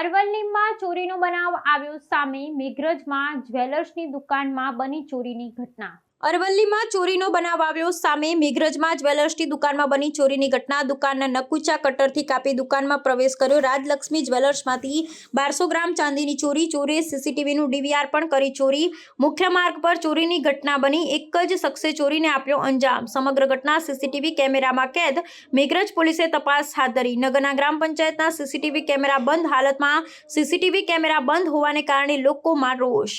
અરવલ્લીમાં ચોરીનો બનાવ આવ્યો સામે મેઘરજમાં જ્વેલર્સની દુકાનમાં બની ચોરીની ઘટના. અરવલ્લીમાં ચોરીનો બનાવ આવ્યો સામે મેઘરજમાં જ્વેલર્સની દુકાનમાં બની ચોરીની ઘટના. દુકાનના નકુચા કટરથી કાપી દુકાનમાં પ્રવેશ કર્યો. રાજલક્ષ્મી જ્વેલર્સમાંથી બારસો ગ્રામ ચાંદીની ચોરી. ચોરે સીસીટીવીનું ડીવીઆર પણ કરી ચોરી. મુખ્ય માર્ગ પર ચોરીની ઘટના બની. એક જ શખ્સે ચોરીને આપ્યો અંજામ. સમગ્ર ઘટના સીસીટીવી કેમેરામાં કેદ. મેઘરજ પોલીસે તપાસ હાથ ધરી. નગરના ગ્રામ પંચાયતના સીસીટીવી કેમેરા બંધ. હાલતમાં સીસીટીવી કેમેરા બંધ હોવાને કારણે લોકોમાં રોષ.